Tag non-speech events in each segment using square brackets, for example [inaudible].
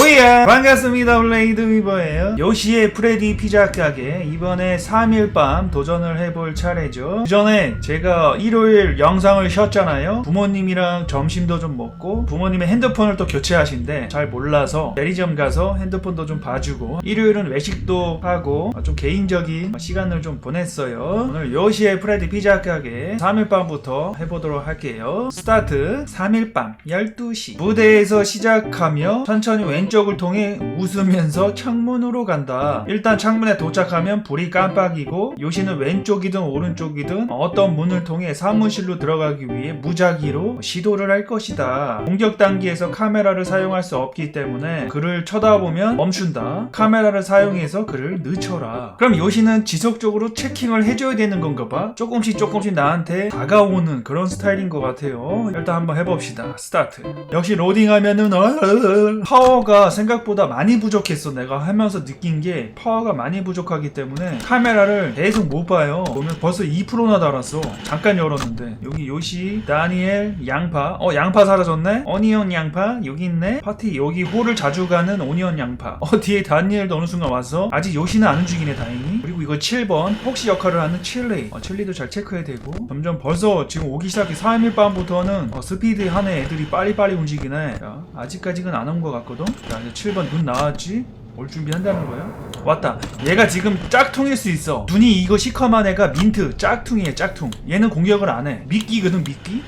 Oui. 오예 반갑습니다. 블레이드 위버예요? 요시의 프레디 피자 가게. 이번에 3일 밤 도전을 해볼 차례죠. 그 전에 제가 일요일 영상을 쉬었잖아요. 부모님이랑 점심도 좀 먹고 부모님의 핸드폰을 또 교체하신데 잘 몰라서 대리점 가서 핸드폰도 좀 봐주고 일요일은 외식도 하고 좀 개인적인 시간을 좀 보냈어요. 오늘 요시의 프레디 피자 가게 3일 밤부터 해보도록 할게요. 스타트 3일 밤 12시. 무대에서 시작하며 천천히 왼쪽 을 통해 웃으면서 창문으로 간다. 일단 창문에 도착하면 불이 깜빡이고 요시는 왼쪽이든 오른쪽이든 어떤 문을 통해 사무실로 들어가기 위해 무작위로 시도를 할 것이다. 공격 단계에서 카메라를 사용할 수 없기 때문에 그를 쳐다보면 멈춘다. 카메라를 사용해서 그를 늦춰라. 그럼 요시는 지속적으로 체킹을 해줘야 되는 건가 봐. 조금씩 조금씩 나한테 다가오는 그런 스타일인 것 같아요. 일단 한번 해봅시다. 스타트. 역시 로딩하면은 어, 어, 어, 파워가 생각보다 많이 부족했어. 내가 하면서 느낀 게 파워가 많이 부족하기 때문에 카메라를 계속 못 봐요. 보면 벌써 2%나 달았어. 잠깐 열었는데 여기 요시, 다니엘, 양파. 어 양파 사라졌네. 어니언 양파 여기 있네. 파티 여기 홀을 자주 가는 오니언 양파. 어 뒤에 다니엘도 어느 순간 왔어. 아직 요시는 안 움직이네 다행히. 그리고 이거 7번 폭시 역할을 하는 칠리. 어, 칠리도 잘 체크해야 되고. 점점 벌써 지금 오기 시작해 3일 밤부터는 어, 스피드 하는 애들이 빨리빨리 움직이네. 자, 아직까지는 안 온 것 같거든. 자 이제 7번 눈 나왔지? 올 준비한다는 거야? 왔다. 얘가 지금 짝퉁일 수 있어. 눈이 이거 시커먼 애가 민트 짝퉁이야 짝퉁. 얘는 공격을 안 해. 미끼거든 미끼.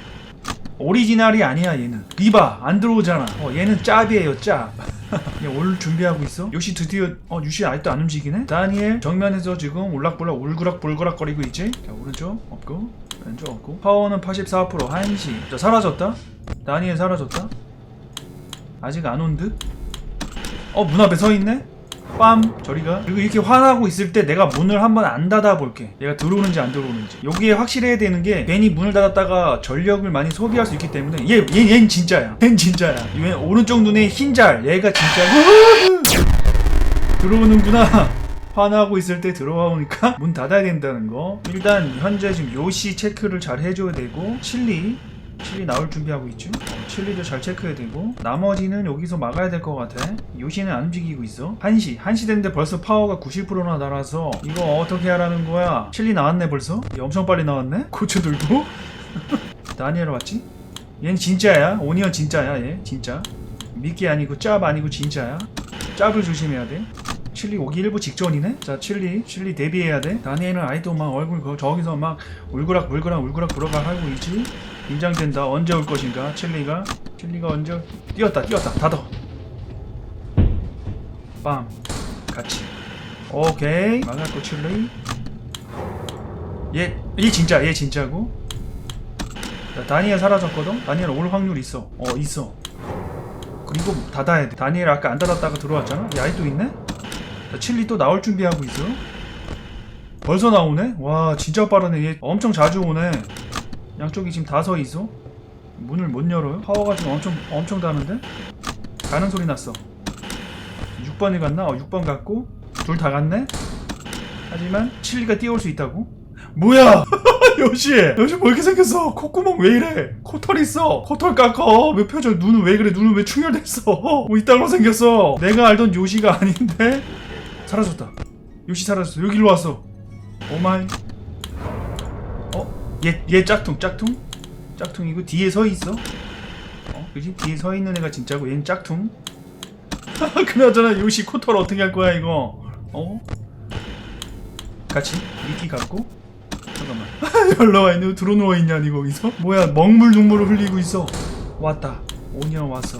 오리지널이 아니야 얘는. 리바 안 들어오잖아. 어 얘는 짭이에요 짭. [laughs] 얘올 준비하고 있어? 요시 드디어 어 유시 아직도 안 움직이네? 다니엘 정면에서 지금 울락불락 울그락불그락 거리고 있지? 자 오른쪽 없고 왼쪽 없고 파워는 84% 한시 자 사라졌다 다니엘 사라졌다 아직 안 온 듯? 어 문 앞에 서 있네? 빰 저리가. 그리고 이렇게 화나고 있을 때 내가 문을 한번 안 닫아 볼게. 얘가 들어오는지 안 들어오는지. 여기에 확실해야 되는 게 괜히 문을 닫았다가 전력을 많이 소비할 수 있기 때문에 얘, 얘, 얘는 진짜야. [laughs] 얜 진짜야. 얘 오른쪽 눈에 흰잘 얘가 진짜. [laughs] 들어오는구나. [laughs] 화나고 있을 때 들어오니까 문 닫아야 된다는 거. 일단 현재 지금 요시 체크를 잘 해줘야 되고 칠리 칠리 나올 준비하고 있죠? 어, 칠리도 잘 체크해야 되고. 나머지는 여기서 막아야 될 것 같아. 요시는 안 움직이고 있어. 한시. 한시 됐는데 벌써 파워가 90%나 달아서 이거 어떻게 하라는 거야? 칠리 나왔네 벌써? 얘 엄청 빨리 나왔네? 고추들도 [laughs] 다니엘 왔지? 얘는 진짜야. 오니언 진짜야 얘. 진짜. 미끼 아니고 짭 아니고 진짜야. 짭을 조심해야 돼. 칠리 오기 일부 직전이네? 자 칠리. 칠리 대비해야 돼. 다니엘은 아이도 막 얼굴 거 저기서 막 울그락 물그락 울그락 불어가 하고 있지 긴장된다. 언제 올 것인가? 칠리가? 칠리가 언제 올- 뛰었다 뛰었다. 닫어 빰. 같이. 오케이. 막았고 칠리. 얘, 얘 진짜 얘 진짜고? 자, 다니엘 사라졌거든? 다니엘 올 확률 있어. 어 있어. 그리고 닫아야 돼. 다니엘 아까 안 닫았다가 들어왔잖아? 얘 아직도 있네? 자, 칠리 또 나올 준비하고 있어. 벌써 나오네? 와, 진짜 빠르네. 얘 엄청 자주 오네. 양쪽이 지금 다 서 있어. 문을 못 열어요? 파워가 지금 엄청, 엄청 다는데? 가는 소리 났어. 6번이 갔나? 어, 6번 갔고. 둘 다 갔네? 하지만, 칠리가 뛰어올 수 있다고? 뭐야! [laughs] 요시! 요시 뭐 이렇게 생겼어? 콧구멍 왜 이래? 코털 있어! 코털 깎어! 왜 표정, 눈은 왜 그래? 눈은 왜 충혈됐어? [laughs] 뭐거 생겼어? 내가 알던 요시가 [laughs] 아닌데? 사라졌다. 요시 사라졌어. 여기로 왔어. 오마이. 어? 얘, 얘 짝퉁, 짝퉁? 짝퉁이고 뒤에 서 있어. 어? 그지? 뒤에 서 있는 애가 진짜고 얘는 짝퉁. [laughs] 그나저나 요시 코털 어떻게 할 거야 이거? 어? 같이 미끼 갖고 잠깐만. [laughs] 열로 와 있네. 들어 누워 있냐 니 거기서? 뭐야? 먹물 눈물을 흘리고 있어. 왔다. 오니언 왔어.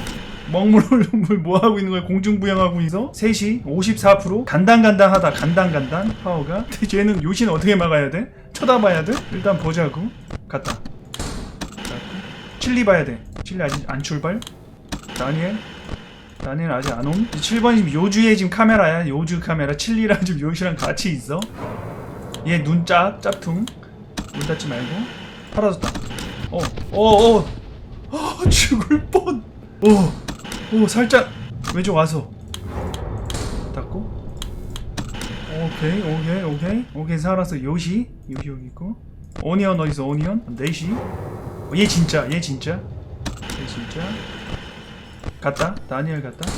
먹물 눈물 [laughs] 뭐 하고 있는 거야? 공중 부양하고 있어? 3시 54% 간당간당하다. 간당간당 파워가. [laughs] 근데 쟤는 요시는 어떻게 막아야 돼? 쳐다봐야 돼? 일단 보자고. 갔다. 칠리 봐야 돼. 칠리 아직 안 출발? 다니엘? 다니엘 아직 안 옴? 7번이 지금 요주의 지금 카메라야. 요주 카메라. 칠리랑 지금 요시랑 같이 있어. 얘 눈짭 짭퉁 문 닫지 말고 사라졌다 어어어 어, 아, [gasps] 죽을 뻔오 오 살짝 왼쪽 와서. 닫고. 오케이 오케이 오케이. 오케이 살았어. 요시. 요시 여기 있고. 오니언 어디서 오니언? 네시. 어, 얘 진짜 얘 진짜. 얘 진짜. 갔다. 다니엘 갔다.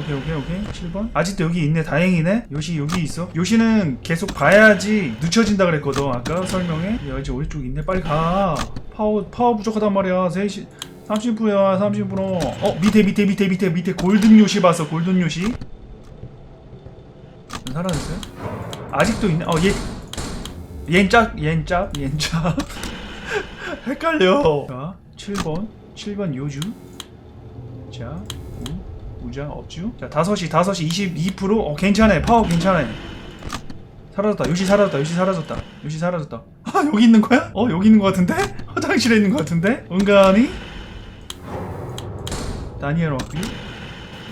오케이 오케이 오케이. 7번. 아직도 여기 있네. 다행이네. 요시 여기 있어. 요시는 계속 봐야지 늦춰진다 그랬거든. 아까 설명에. 야 이제 오른쪽 있네. 빨리 가. 파워 파워 부족하단 말이야. 3시 30%야 30%어 밑에 밑에 밑에 밑에 밑에 골든 요시 봤어 골든 요시 사라졌어요? 아직도 있네 어얘 짝, 얜 짝. [laughs] 헷갈려. 자, 7번, 7번 요주. 자, 우, 우자 없죠? 자, 5시, 5시 22%? 어, 괜찮아. 파워 괜찮아. 사라졌다. 요시 사라졌다. 요시 사라졌다. 요시 사라졌다. 아, 여기 있는 거야? 어, 여기 있는 거 같은데? [laughs] 화장실에 있는 거 같은데? 은간히? 다니엘 왔고요.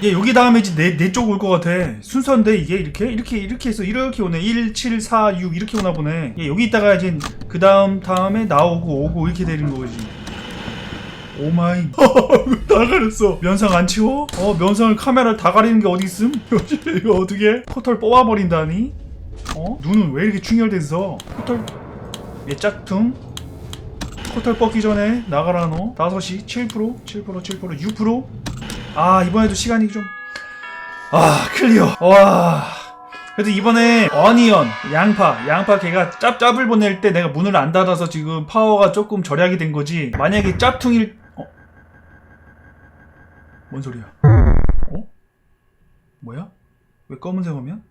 얘 여기 다음에 이제 내, 내 쪽 올 것 같아. 순서인데 이게 이렇게? 이렇게 이렇게 해서 이렇게 오네. 1, 7, 4, 6 이렇게 오나 보네. 얘 여기 있다가 이제 그 다음 다음에 나오고 오고 이렇게 되는 거지. 오 마이 [laughs] 다 가렸어 면상 안 치워? 어 면상을 카메라 다 가리는 게 어디 있음? [laughs] 이거 어떻게 코털 뽑아버린다니? 어? 눈은 왜 이렇게 충혈됐어? 코털 얘 짝퉁 코털 뽑기 전에 나가라 너 5시 7% 7% 7% 6%아 이번에도 시간이 좀 아 클리어 와 그래도 이번에 어니언 양파 양파 걔가 짭짭을 보낼 때 내가 문을 안 닫아서 지금 파워가 조금 절약이 된 거지 만약에 짭퉁일 어? 뭔 소리야 어? 뭐야? 왜 검은색 오면?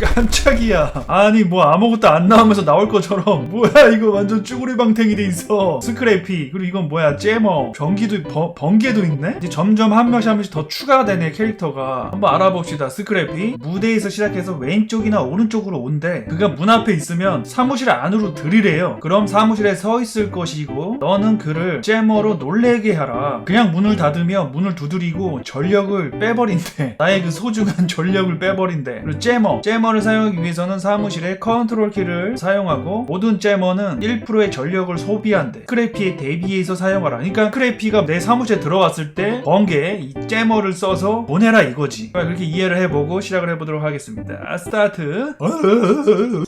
깜짝이야. 아니 뭐 아무것도 안 나오면서 나올 것처럼 뭐야 이거 완전 쭈구리 방탱이 돼 있어. 스크래피 그리고 이건 뭐야 잼어 변기도 번, 번개도 있네. 이제 점점 한 명씩 한 명씩 더 추가되네 캐릭터가. 한번 알아봅시다. 스크래피 무대에서 시작해서 왼쪽이나 오른쪽으로 온대. 그가 문 앞에 있으면 사무실 안으로 들이래요. 그럼 사무실에 서 있을 것이고 너는 그를 잼어로 놀래게 하라. 그냥 문을 닫으며 문을 두드리고 전력을 빼버린대. 나의 그 소중한 [laughs] 전력을 빼버린대. 그리고 잼어 잼어를 사용하기 위해서는 사무실에 컨트롤 키를 사용하고 모든 잼어는 1%의 전력을 소비한대. 크래피에 대비해서 사용하라. 그러니까 크래피가 내 사무실에 들어왔을 때 번개에 이 잼어를 써서 보내라 이거지. 그렇게 이해를 해보고 시작을 해보도록 하겠습니다. 스타트.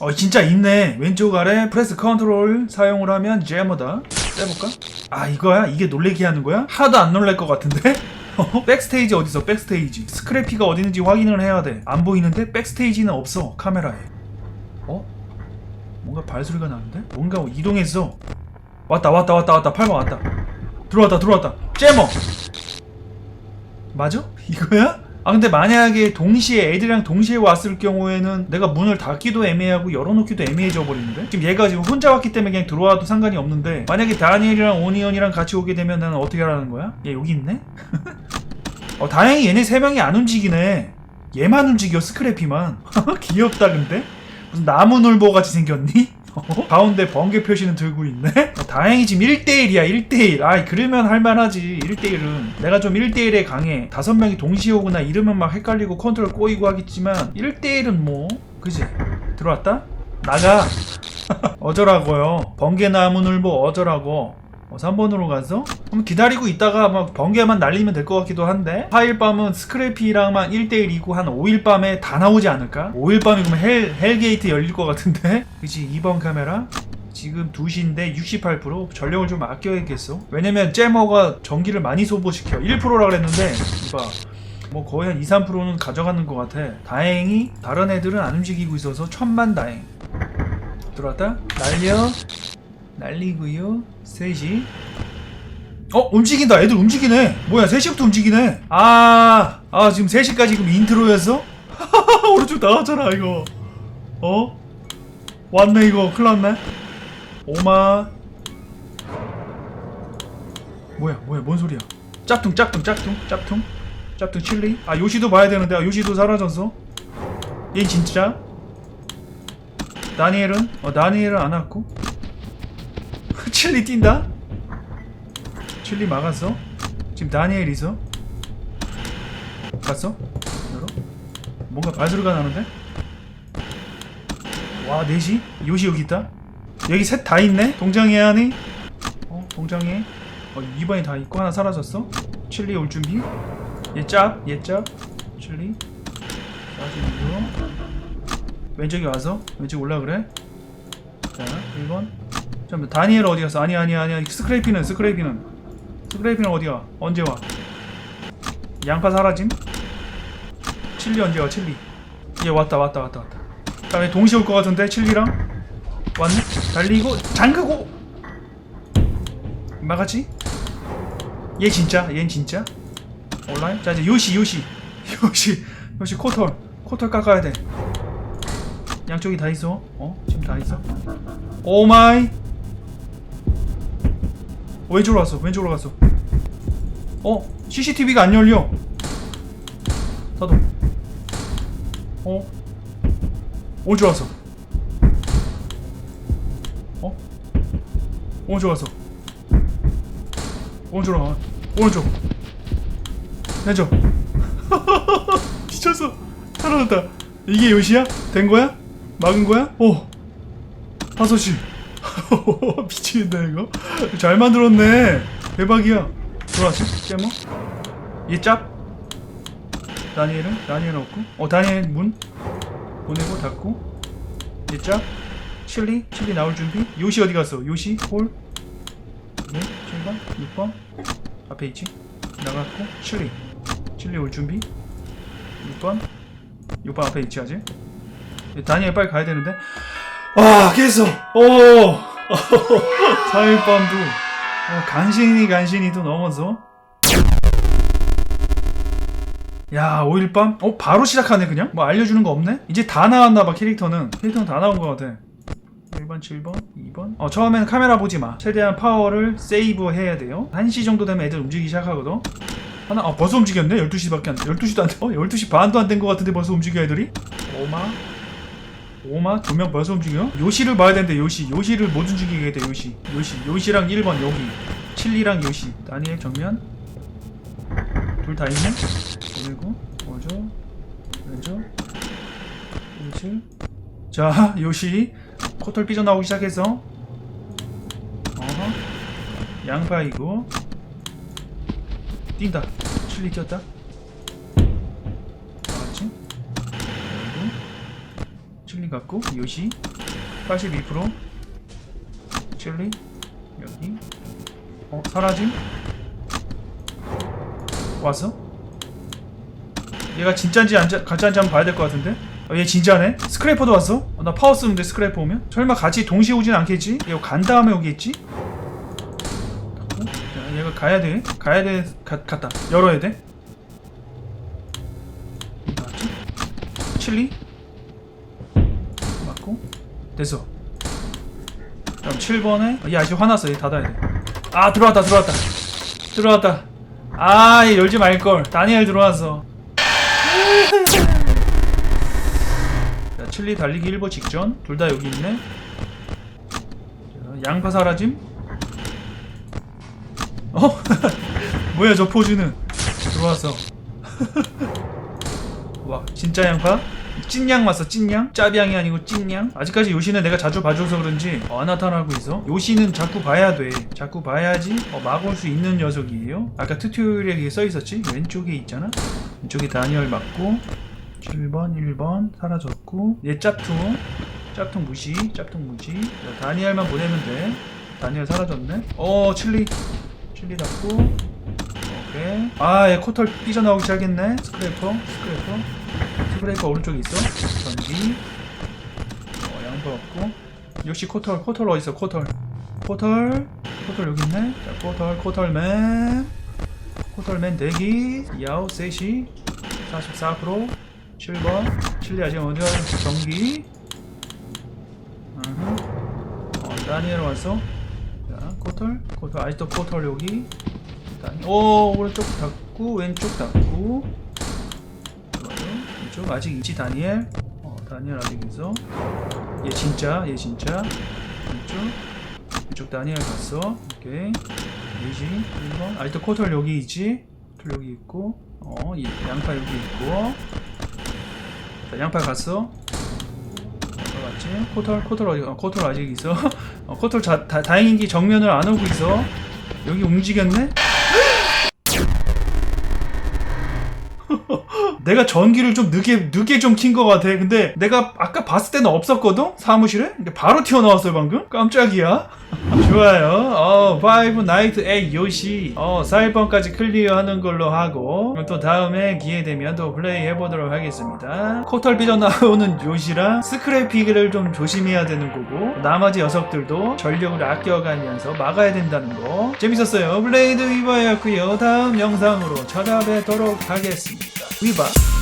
어 진짜 있네. 왼쪽 아래 프레스 컨트롤 사용을 하면 잼어다. 빼볼까? 아 이거야? 이게 놀래게 하는 거야? 하나도 안 놀랄 것 같은데? 어? [laughs] 백스테이지 어디서 백스테이지 스크래피가 어디 있는지 확인을 해야 돼안 보이는데 백스테이지는 없어 카메라에 어? 뭔가 발소리가 나는데? 뭔가 이동했어 왔다 왔다 왔다 왔다 8번 왔다 들어왔다 들어왔다 잼어 맞아? [laughs] 이거야? 아 근데 만약에 동시에 애들이랑 동시에 왔을 경우에는 내가 문을 닫기도 애매하고 열어놓기도 애매해져 버리는데 지금 얘가 지금 혼자 왔기 때문에 그냥 들어와도 상관이 없는데 만약에 다니엘이랑 오니언이랑 같이 오게 되면 나는 어떻게 하라는 거야? 얘 여기 있네? [laughs] 어 다행히 얘네 세 명이 안 움직이네 얘만 움직여 스크래피만 [laughs] 귀엽다 근데 무슨 나무늘보 같이 생겼니? 어? [laughs] 가운데 번개 표시는 들고 있네? 어, 다행히 지금 1대1이야 1대1 아이 그러면 할만하지 1대1은 내가 좀 1대1에 강해 다섯 명이 동시에 오거나 이러면 막 헷갈리고 컨트롤 꼬이고 하겠지만 1대1은 뭐 그지? 들어왔다? 나가 [laughs] 어쩌라고요 번개나무늘보 어쩌라고 어, 3번으로 가서 그럼 기다리고 있다가 막 번개만 날리면 될 것 같기도 한데 4일 밤은 스크래피랑만 1대1이고 한 5일 밤에 다 나오지 않을까? 5일 밤에 그러면 헬, 헬게이트 열릴 것 같은데? [laughs] 그치 2번 카메라? 지금 2시인데 68% 전력을 좀 아껴야겠어? 왜냐면 잼머가 전기를 많이 소모시켜. 1%라 그랬는데 이봐. 뭐 거의 한 2, 3%는 가져가는 것 같아. 다행히 다른 애들은 안 움직이고 있어서 천만 다행. 들어왔다? 날려 날리고요. 3시. 어 움직인다. 애들 움직이네. 뭐야 3시부터 움직이네. 아, 아 지금 3시까지 지금 인트로였어? [laughs] 오른쪽 나왔잖아 이거. 어? 왔네 이거 큰일 났네. 오마. 뭐야 뭐야 뭔 소리야? 짭퉁 짭퉁 짭퉁 짭퉁 짭퉁 칠리. 아 요시도 봐야 되는데 아, 요시도 사라졌어. 얘 진짜? 다니엘은? 어 다니엘은 안 왔고. 칠리 뛴다? 칠리 막았어? 지금 다니엘 있어? 갔어? 열어? 뭔가 발소리가 나는데? 와 4시? 요시 여기 있다? 여기 셋 다 있네? 동장해야 하니? 어 동장해 어 2번이 다 있고 하나 사라졌어? 칠리 올 준비? 얘 짭? 얘 짭? 칠리 사진으로 왼쪽에 와서 왼쪽 올라 그래 자 1번 잠깐만 다니엘 어디 갔어? 아니 아니 아니야 스크래피는 스크래피는. 스크래피는 어디야? 언제 와? 양파 사라짐? 칠리 언제 와? 칠리. 얘 왔다 왔다 왔다 왔다. 다음에 동시에 올 것 같은데? 칠리랑? 왔네? 달리고 잠그고! 막았지? 얘 진짜? 얘는 진짜? 온라인? 자 이제 요시 요시. [laughs] 요시 요시 코털. 코털 깎아야 돼. 양쪽이 다 있어? 어? 지금 다 있어? 오마이 왼쪽으로 갔어 왼쪽으로 갔어. 어? CCTV가 안 열려. 사도 어? 오른쪽 왔어. 어? 오른쪽 왔어. 오른쪽으로 가. 오른쪽. 왼쪽 [laughs] 미쳤어. 살아났다. 이게 요시야? 된 거야? 막은 거야? 오 다섯 시 [laughs] 미치겠다 이거 잘 만들었네 대박이야 들어왔지? 깨모? 얘 짭? 다니엘은? 다니엘은 없고 어 다니엘 문 보내고 닫고 얘 짭? 칠리? 칠리 나올 준비? 요시 어디 갔어? 요시? 홀? 네? 7번? 6번? 앞에 있지? 나갔고 칠리 칠리 올 준비? 6번? 6번 앞에 있지 아직? 예, 다니엘 빨리 가야 되는데 와 깼어 오 [laughs] 4일밤도 어, 간신히 간신히 또 넘어서 야 5일 밤? 어 바로 시작하네 그냥? 뭐 알려주는 거 없네? 이제 다 나왔나봐 캐릭터는 캐릭터는 다 나온 것 같아 1번, 7번, 2번. 어, 처음에는 카메라 보지 마. 최대한 파워를 세이브 해야 돼요. 1시 정도 되면 애들 움직이기 시작하거든. 하나, 어, 벌써 움직였네? 12시밖에 안, 12시도 안 돼. 어, 12시 반도 안된것 같은데 벌써 움직여 애들이? 오마. 오마? 두 명 벌써 움직여? 요시를 봐야 되는데, 요시. 요시를 못 움직이게 돼, 요시. 요시. 요시랑 1번, 여기. 칠리랑 요시. 다니엘 정면. 둘 다 있네? 그리고, 뭐죠? 왼쪽. 요시. 자, 요시. 코털 삐져나오기 시작해서 어허 양파이고 뛴다 칠리 뛰었다 나왔지 그리고 칠리 갖고 요시 82% 칠리 여기 어 사라짐 왔어? 얘가 진짜인지 안, 가짜인지 한번 봐야 될 것 같은데 어, 얘 진짜네? 스크래퍼도 왔어? 어, 나 파워 쓰는데 스크래퍼 오면? 설마 같이 동시에 오진 않겠지? 얘가 간 다음에 오겠지? 얘가 가야 돼. 가야 돼. 가, 갔다. 열어야 돼. 칠리? 됐어. 그럼 7번에 얘 아직 화났어. 얘 닫아야 돼. 아 들어왔다 들어왔다. 들어왔다. 아, 얘 열지 말걸. 다니엘 들어왔어. 자, 칠리 달리기 일보 직전. 둘 다 여기 있네. 자, 양파 사라짐. 어? [laughs] 뭐야 저 포즈는? 들어왔어. [laughs] 와, 진짜 양파? 찐양 왔어, 찐양? 짭양이 아니고 찐양? 아직까지 요시는 내가 자주 봐줘서 그런지 어, 안 나타나고 있어. 요시는 자꾸 봐야 돼. 자꾸 봐야지 어, 막을 수 있는 녀석이에요. 아까 튜토리얼에 써 있었지? 왼쪽에 있잖아? 왼쪽에 다니엘 맞고 7번, 1번 사라졌고 얘 짭퉁 짭퉁 무시, 짭퉁 무시 자, 다니엘만 보내면 돼 다니엘 사라졌네 어 칠리 칠리 잡고 오케이 아얘 코털 삐져나오기 시작했네 스크래퍼 스크래퍼 스크래퍼 오른쪽에 있어? 전기 어 양파 없고. 역시 코털 코털 어딨어? 코털. 코털. 코털 여기 있네. 자 코털 코털맨. 코털맨 대기. 야오 셋이. 44% 7번 칠리 아직 어디 가서 전기. 어, 다니엘 왔어? 자 코털. 코털. 아직도 코털 여기. 다니 오 오른쪽 닫고 왼쪽 닫고 쪽 아직 있지 다니엘 어 다니엘 아직 있어 얘 진짜 얘 진짜 이쪽 이쪽 다니엘 갔어 오케이 얘지 1번 아직도 코털 여기 있지 코털 여기 있고 어이 양파 여기 있고 자, 양파 갔어. 양파 갔지? 코털, 코털 어디, 어, 코털 아직 있어. [laughs] 어, 코털 자, 다, 다행인 게 정면을 안 오고 있어. 여기 움직였네? 내가 전기를 좀 늦게 늦게 좀 킨 것 같아. 근데 내가 아까 봤을 때는 없었거든 사무실에. 근데 바로 튀어나왔어요 방금. 깜짝이야. [laughs] 좋아요. 어, 5 나이트 8 요시. 어, 4일번까지 클리어하는 걸로 하고 또 다음에 기회 되면 또 플레이 해보도록 하겠습니다. 코털 비전 나오는 요시랑 스크래피기를 좀 조심해야 되는 거고 나머지 녀석들도 전력을 아껴가면서 막아야 된다는 거. 재밌었어요. 블레이드 위버였고요. 다음 영상으로 찾아뵙도록 하겠습니다. 위버.